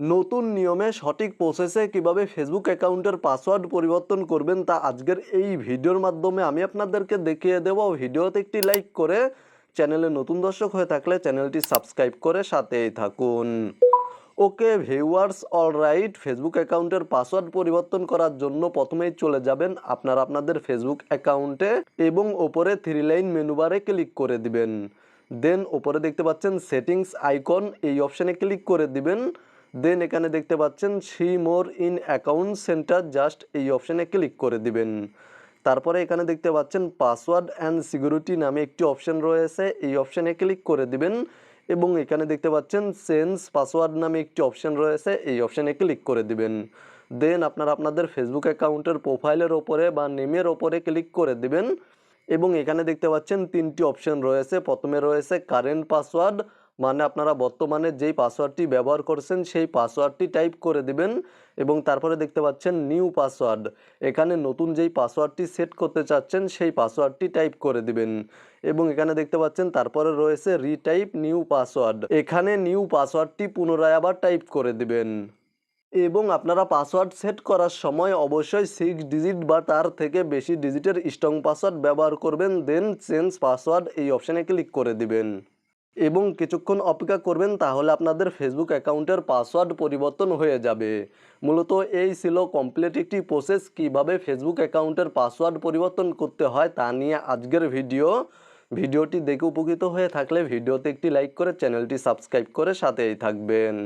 নতুন নিয়মে সঠিক প্রসেসে কীভাবে ফেসবুক অ্যাকাউন্টের পাসওয়ার্ড পরিবর্তন করবেন তা আজকের এই ভিডিওর মাধ্যমে আমি আপনাদেরকে দেখিয়ে দেব। ভিডিওতে একটি লাইক করে চ্যানেলে নতুন দর্শক হয়ে থাকলে চ্যানেলটি সাবস্ক্রাইব করে সাথেই থাকুন। Okay viewers all right Facebook অ্যাকাউন্টের পাসওয়ার্ড পরিবর্তন করার জন্য প্রথমেই চলে যাবেন আপনারা আপনাদের ফেসবুক অ্যাকাউন্টে এবং ওপরে থ্রি লাইন মেনুবারে ক্লিক করে দিবেন। দেন ওপরে দেখতে পাচ্ছেন সেটিংস আইকন এই অপশানে ক্লিক করে দিবেন। দেন এখানে দেখতে পাচ্ছেন see more in account centre, just এই অপশানে ক্লিক করে দিবেন। তারপরে এখানে দেখতে পাচ্ছেন পাসওয়ার্ড অ্যান্ড সিকিউরিটি নামে একটি অপশন রয়েছে, এই অপশানে ক্লিক করে দিবেন। এবং এখানে দেখতে পাচ্ছেন চেঞ্জ পাসওয়ার্ড নামে একটি অপশন রয়েছে, এই অপশানে ক্লিক করে দিবেন। দেন আপনারা আপনাদের ফেসবুক অ্যাকাউন্টের প্রোফাইলের ওপরে বা নেমের ওপরে ক্লিক করে দিবেন। এবং এখানে দেখতে পাচ্ছেন তিনটি অপশন রয়েছে, প্রথমে রয়েছে কারেন্ট পাসওয়ার্ড মানে আপনারা বর্তমানে যেই পাসওয়ার্ডটি ব্যবহার করছেন, সেই পাসওয়ার্ডটি টাইপ করে দিবেন এবং তারপরে দেখতে পাচ্ছেন নিউ পাসওয়ার্ড। এখানে নতুন যেই পাসওয়ার্ডটি সেট করতে চাচ্ছেন, সেই পাসওয়ার্ডটি টাইপ করে দিবেন। এবং এখানে দেখতে পাচ্ছেন তারপরে রয়েছে রিটাইপ নিউ পাসওয়ার্ড। এখানে নিউ পাসওয়ার্ডটি পুনরায় আবার টাইপ করে দিবেন। এবং আপনারা পাসওয়ার্ড সেট করার সময় অবশ্যই সিক্স ডিজিট বা তার থেকে বেশি ডিজিটের স্ট্রং পাসওয়ার্ড ব্যবহার করবেন দেন চেঞ্জ পাসওয়ার্ড এই অপশানে ক্লিক করে দিবেন। এবং কিছুক্ষণ অপেক্ষা করবেন তাহলে আপনাদের ফেসবুক অ্যাকাউন্টের পাসওয়ার্ড পরিবর্তন হয়ে যাবে। মূলত এই ছিল কমপ্লিট একটি প্রসেস কীভাবে ফেসবুক অ্যাকাউন্টের পাসওয়ার্ড পরিবর্তন করতে হয় তা নিয়ে আজকের ভিডিও ভিডিওটি দেখে উপকৃত হয়ে থাকলে ভিডিওতে একটি লাইক করে চ্যানেলটি সাবস্ক্রাইব করে সাথেই থাকবেন।